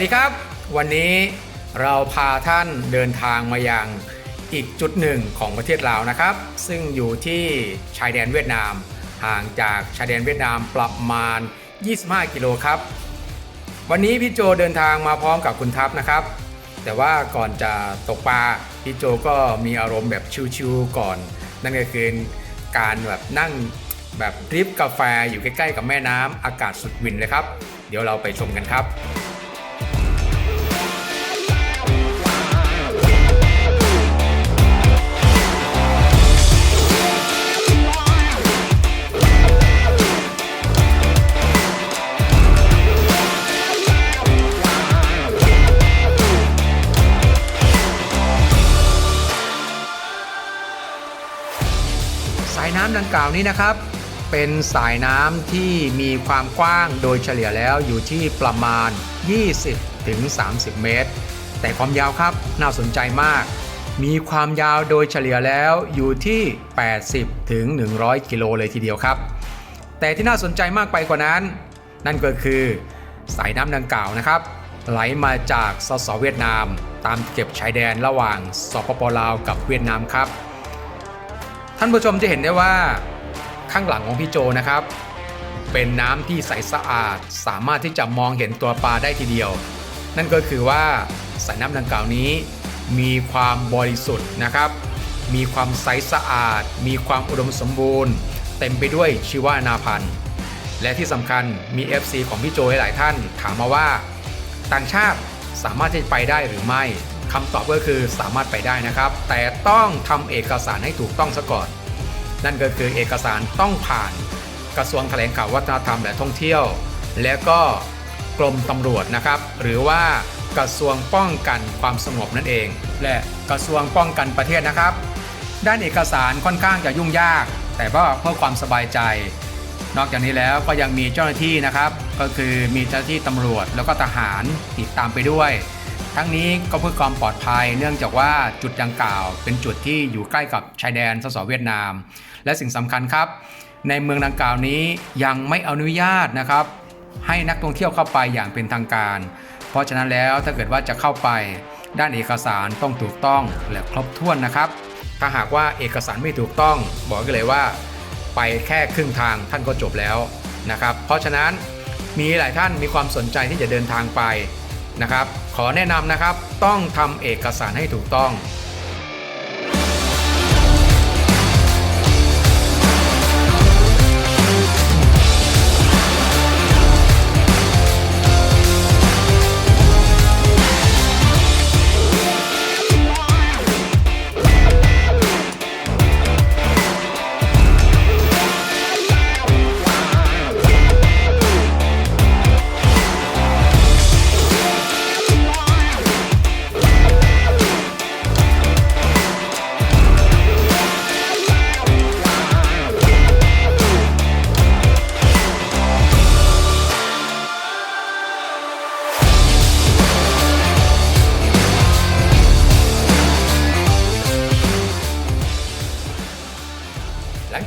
ดีครับ วันนี้เราพาท่านเดินทางมายังอีกจุดหนึ่งของประเทศลาวนะครับ ซึ่งอยู่ที่ชายแดนเวียดนาม ห่างจากชายแดนเวียดนามประมาณ 25 กิโลครับ วันนี้พี่โจเดินทางมาพร้อมกับคุณทัพนะครับ แต่ว่าก่อนจะตกปลาพี่โจก็มีอารมณ์แบบชิวๆก่อน นั่นก็คือการแบบนั่งแบบดริฟกาแฟอยู่ใกล้ๆกับแม่น้ำอากาศสุดวินเลยครับ เดี๋ยวเราไปชมกันครับำดังกล่าวนี้นะครับ เป็นสายน้ำที่มีความกว้างโดยเฉลี่ยแล้วอยู่ที่ประมาณ 20ถึง30เมตร แต่ความยาวครับน่าสนใจมาก มีความยาวโดยเฉลี่ยแล้วอยู่ที่ 80ถึง100กิโลเลยทีเดียวครับ แต่ที่น่าสนใจมากไปกว่านั้น นั่นก็คือสายน้ำดังกล่าวนะครับ ไหลมาจากสสเวียดนาม ตามเก็บชายแดนระหว่างสปปลาวกับเวียดนามครับ ท่านผู้ชมจะเห็นได้ว่าข้างหลังของพี่โจนะครับ เป็นน้ำที่ใสสะอาดสามารถที่จะมองเห็นตัวปลาได้ทีเดียว นั่นก็คือว่าสายน้ำดังกล่าวนี้ มีความบริสุทธิ์นะครับ มีความใสสะอาด มีความอุดมสมบูรณ์ เต็มไปด้วยชีวานาพันธุ์และที่สำคัญมี FC ของพี่โจหลายท่านถามมาว่า ต่างชาติสามารถที่จะไปได้หรือไม่ คำตอบก็คือสามารถไปได้นะครับ แต่ต้องทำเอกสารให้ถูกต้องซะก่อน นั่นก็คือเอกสารต้องผ่านกระทรวงแถลงข่าววัฒนธรรมและท่องเที่ยว และก็กรมตำรวจนะครับ หรือว่ากระทรวงป้องกันความสงบนั่นเอง และกระทรวงป้องกันประเทศนะครับ ด้านเอกสารค่อนข้างจะยุ่งยาก แต่ว่าเพื่อความสบายใจ นอกจากนี้แล้วก็ยังมีเจ้าหน้าที่นะครับ ก็คือมีเจ้าหน้าที่ตำรวจแล้วก็ทหารติดตามไปด้วย ทั้งนี้ก็เพื่อความปลอดภัยเนื่องจากว่าจุดดังกล่าว เป็นจุดที่อยู่ใกล้กับชายแดนสสเวียดนาม และสิ่งสำคัญครับ ในเมืองดังกล่าวนี้ยังไม่อนุญาตนะครับ ให้นักท่องเที่ยวเข้าไปอย่างเป็นทางการ เพราะฉะนั้นแล้วถ้าเกิดว่าจะเข้าไปด้านเอกสารต้องถูกต้องและครบถ้วนนะครับ ถ้าหากว่าเอกสารไม่ถูกต้อง บอกกันเลยว่า ไปแค่ครึ่งทางท่านก็จบแล้วนะครับ เพราะฉะนั้นมีหลายท่านมีความสนใจที่จะเดินทางไป นะครับ ขอแนะนำนะครับ ต้องทำเอกสารให้ถูกต้อง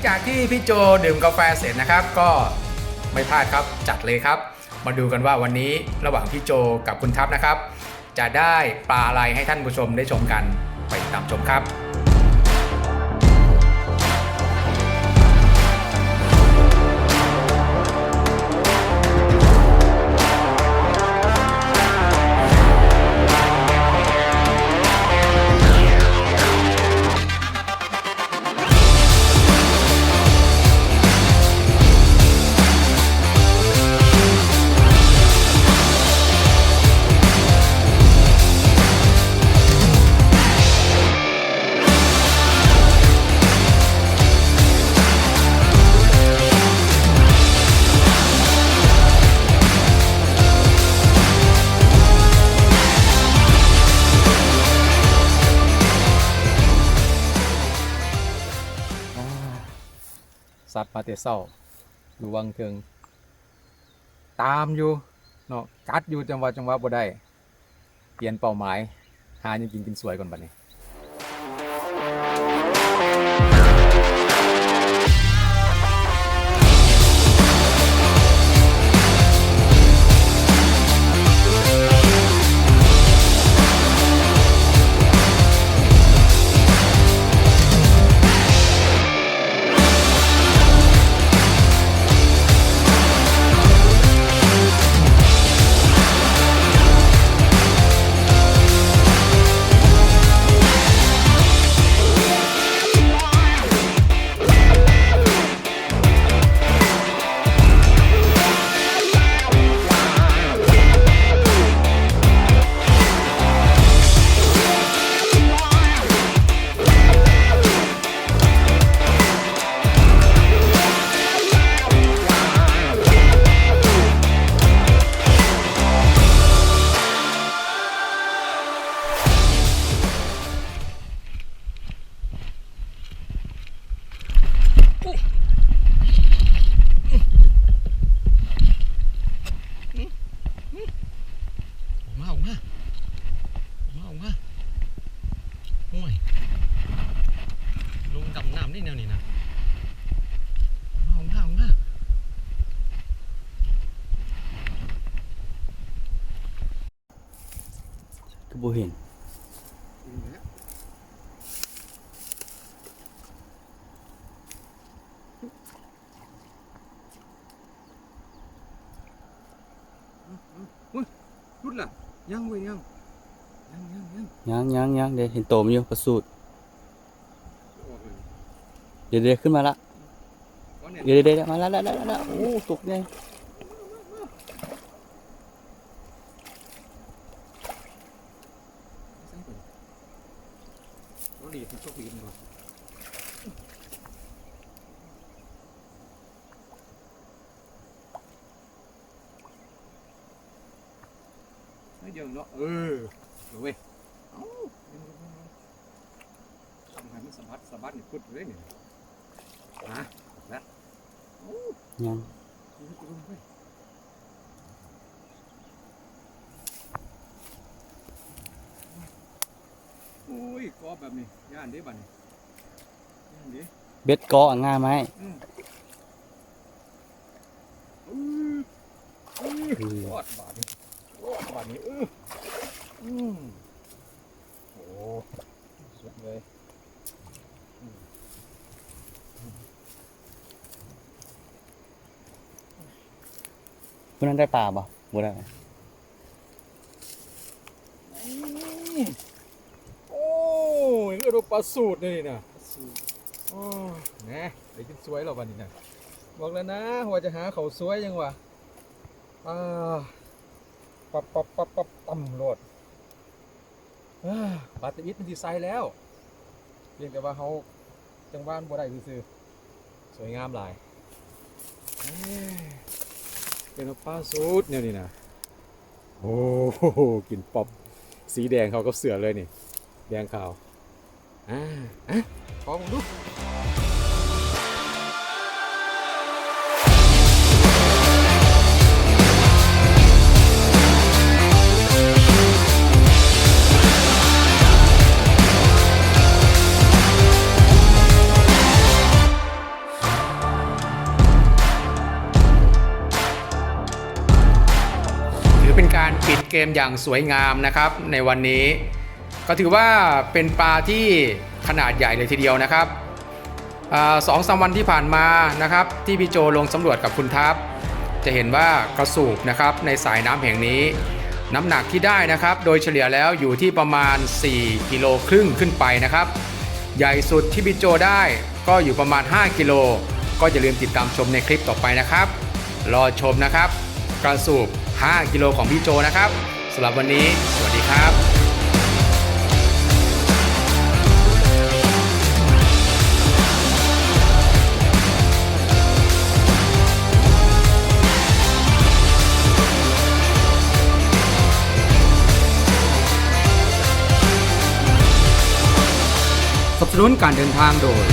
จากที่พี่โจดื่มกาแฟเสร็จนะครับ ก็ไม่พลาดครับจัดเลยครับ มาดูกันว่าวันนี้ระหว่างพี่โจกับคุณทัพนะครับ จะได้ปลาอะไรให้ท่านผู้ชมได้ชมกันไปติดตามชมครับ มาเตเศร้าอยู่วังเทิง ตามอยู่เนาะกัดอยู่จังหวะจังหวะบ่ได้ เปลี่ยนเป้าหมาย หายังกินกินสวยก่อนบัดนี้ มาออกมาออกมาโอ้ยลงดำน้ำนี่แนวนี้นะออกมาออกมาก็บ่เห็น รุดล่ะ ยังเว้ยยังยังยังยังยังยังยังเดี๋ยวเห็นโตมนอยู่ประสูตรออกเลยเดี๋ยวเดี๋ยวขึ้นมาละก้อนเนี่ยเดี๋ยวเดี๋ยวเดี๋ยวมาละละละละละโอ้ตกเลย ใส่ไปเราหลีดมันชกหลีดมันก่อนไม่เดี๋ยวเนาะเออเดี๋ยวเว้ยเอ้าเดี๋ยวเดี๋ยว เดี๋ยวทำไมมันสะบัดสะบัดนี่พุดเลยเนี่ยนะแล้วยังอุ้ยกอบแบบนี้ย่านเด้บัดนี้ย่านเด้เบ็ดเกาะง่ายไหมอืมอื้ บาทนี้เอออืมโอ้สุดเลยพวกนั้นได้ปลาบ่บ่ได้โอ้ยก็ดูปลาสูตรนี่นะโอ้แหนะได้กินสวยแล้ววันนี้นะบอกแล้วนะว่าจะหาเขาวสวยยังวะอ่า ปับปับปับปับต่ำโลดอ่าปลาตะอิดมันดีไซน์แล้วเพียงแต่ว่าเขาจังหวานบ่ได้ซื่อๆสวยงามหลายเป็นปลาสูตรเนี่ยนี่นะโอ้โหกินป๊อบสีแดงเขาก็เสือเลยนี่ แดงขาวอ่าอะขอผมดู เกมอย่างสวยงามนะครับ ในวันนี้ ก็ถือว่าเป็นปลาที่ขนาดใหญ่เลยทีเดียวนะครับอสองสามวันที่ผ่านมานะครับที่พี่โจลงสำรวจกับคุณทัพ จะเห็นว่ากระสูบนะครับในสายน้ำแห่งนี้ น้ำหนักที่ได้นะครับโดยเฉลี่ยแล้วอยู่ที่ประมาณ 4 กิโลครึ่งขึ้นไปนะครับ ใหญ่สุดที่พี่โจได้ก็อยู่ประมาณ 5 กิโล ก็อย่าลืมติดตามชมในคลิปต่อไปนะครับ รอชมนะครับ กระสูบ 5 กิโลของพี่โจนะครับสำหรับวันนี้สวัสดีครับสนับสนุนการเดินทางโดย